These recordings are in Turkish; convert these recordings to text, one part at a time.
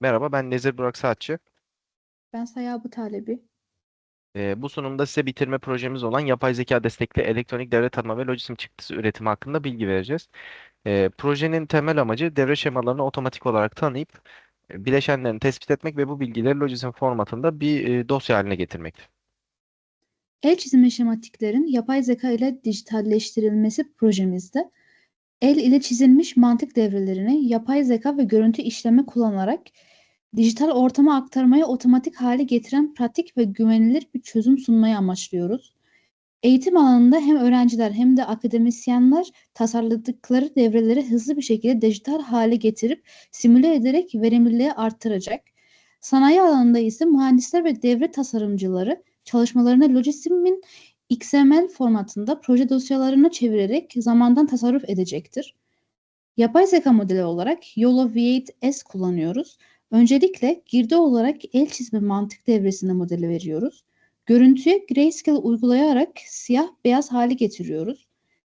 Merhaba, ben Nezir Burak Saatçı. Ben Sayı Bu Talebi. Ee, bu sunumda size bitirme projemiz olan yapay zeka destekli elektronik devre tanıma ve lojistim çıktısı üretimi hakkında bilgi vereceğiz. Ee, projenin temel amacı devre şemalarını otomatik olarak tanıyıp e, bileşenlerini tespit etmek ve bu bilgileri lojistim formatında bir e, dosya haline getirmektir. El çizimi şematiklerin yapay zeka ile dijitalleştirilmesi projemizde el ile çizilmiş mantık devrelerini yapay zeka ve görüntü işleme kullanarak dijital ortama aktarmayı otomatik hale getiren pratik ve güvenilir bir çözüm sunmayı amaçlıyoruz. Eğitim alanında hem öğrenciler hem de akademisyenler tasarladıkları devreleri hızlı bir şekilde dijital hale getirip simüle ederek verimliliği arttıracak. Sanayi alanında ise mühendisler ve devre tasarımcıları çalışmalarını Logisim'in XML formatında proje dosyalarına çevirerek zamandan tasarruf edecektir. Yapay zeka modeli olarak YOLO V8S kullanıyoruz. Öncelikle girdi olarak el çizme mantık devresine modeli veriyoruz. Görüntüye grayscale uygulayarak siyah beyaz hale getiriyoruz.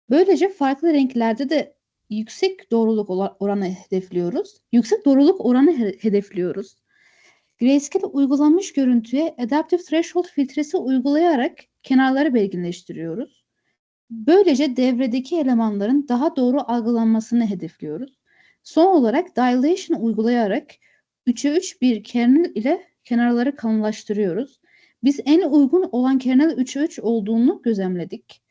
Böylece farklı renklerde de yüksek doğruluk oranı hedefliyoruz. Yüksek doğruluk oranı he- hedefliyoruz. Grayscale uygulanmış görüntüye Adaptive Threshold filtresi uygulayarak kenarları belirginleştiriyoruz. Böylece devredeki elemanların daha doğru algılanmasını hedefliyoruz. Son olarak Dilation uygulayarak 3'e 3 bir kernel ile kenarları kalınlaştırıyoruz. Biz en uygun olan kernel 3'e 3 olduğunu gözlemledik.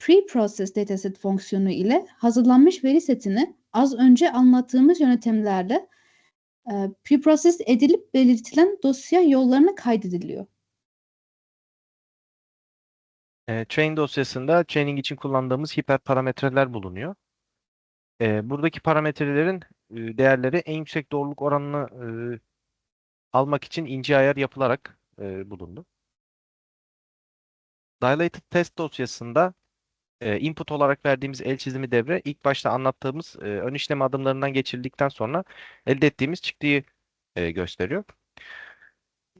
Pre-process dataset fonksiyonu ile hazırlanmış veri setini az önce anlattığımız yöntemlerle e, preprocess edilip belirtilen dosya yollarına kaydediliyor. E, train dosyasında training için kullandığımız hiperparametreler bulunuyor. E, buradaki parametrelerin e, değerleri en yüksek doğruluk oranını e, almak için ince ayar yapılarak e, bulundu. Dilated test dosyasında e, input olarak verdiğimiz el çizimi devre ilk başta anlattığımız e, ön işlem adımlarından geçirildikten sonra elde ettiğimiz çıktıyı e, gösteriyor.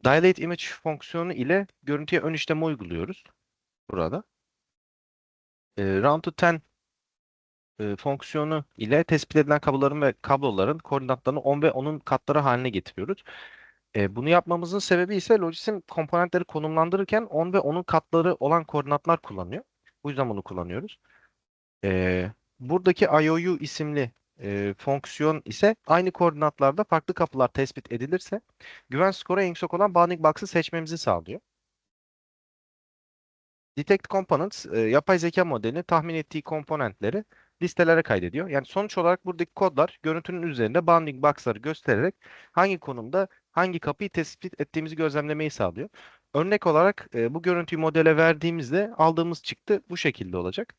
Dilate image fonksiyonu ile görüntüye ön işlemi uyguluyoruz burada. E, round to 10 e, fonksiyonu ile tespit edilen kabloların ve kabloların koordinatlarını 10 ve 10'un katları haline getiriyoruz. E, bunu yapmamızın sebebi ise Logis'in komponentleri konumlandırırken 10 ve 10'un katları olan koordinatlar kullanıyor. Bu yüzden bunu kullanıyoruz. E, buradaki IOU isimli e, fonksiyon ise aynı koordinatlarda farklı kapılar tespit edilirse güven skoru en yüksek olan bounding box'ı seçmemizi sağlıyor. Detect Components e, yapay zeka modelinin tahmin ettiği komponentleri listelere kaydediyor. Yani sonuç olarak buradaki kodlar görüntünün üzerinde bounding box'ları göstererek hangi konumda hangi kapıyı tespit ettiğimizi gözlemlemeyi sağlıyor. Örnek olarak e, bu görüntüyü modele verdiğimizde aldığımız çıktı bu şekilde olacak.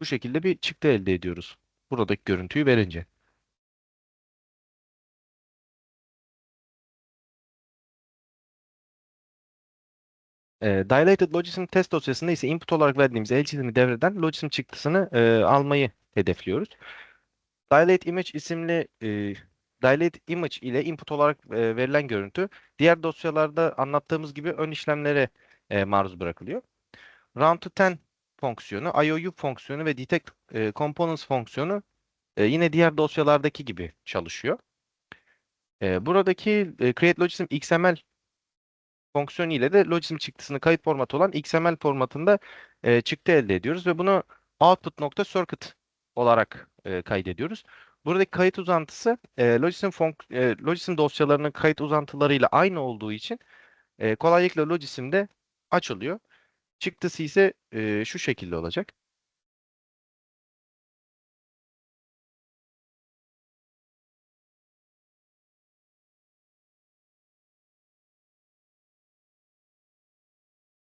Bu şekilde bir çıktı elde ediyoruz. Buradaki görüntüyü verince. E, Dilated Logism test dosyasında ise input olarak verdiğimiz el çizimi devreden Logism çıktısını e, almayı hedefliyoruz. Dilate Image isimli e, Dilate Image ile input olarak e, verilen görüntü diğer dosyalarda anlattığımız gibi ön işlemlere e, maruz bırakılıyor. Round to 10 fonksiyonu, IOU fonksiyonu ve Detect e, Components fonksiyonu e, yine diğer dosyalardaki gibi çalışıyor. E, buradaki e, Create Logism XML fonksiyonu ile de Logism çıktısını kayıt formatı olan XML formatında e, çıktı elde ediyoruz ve bunu output.circuit olarak e, kaydediyoruz. Buradaki kayıt uzantısı e, Logism, fonk e, Logism dosyalarının kayıt uzantılarıyla aynı olduğu için e, kolaylıkla Logism'de açılıyor. Çıktısı ise e, şu şekilde olacak.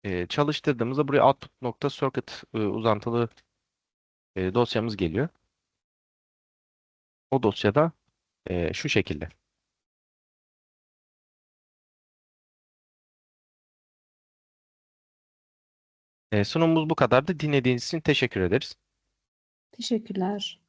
E, çalıştırdığımızda buraya output.circuit e, uzantılı e, dosyamız geliyor. O dosyada e, şu şekilde. E, sunumumuz bu kadardı. Dinlediğiniz için teşekkür ederiz. Teşekkürler.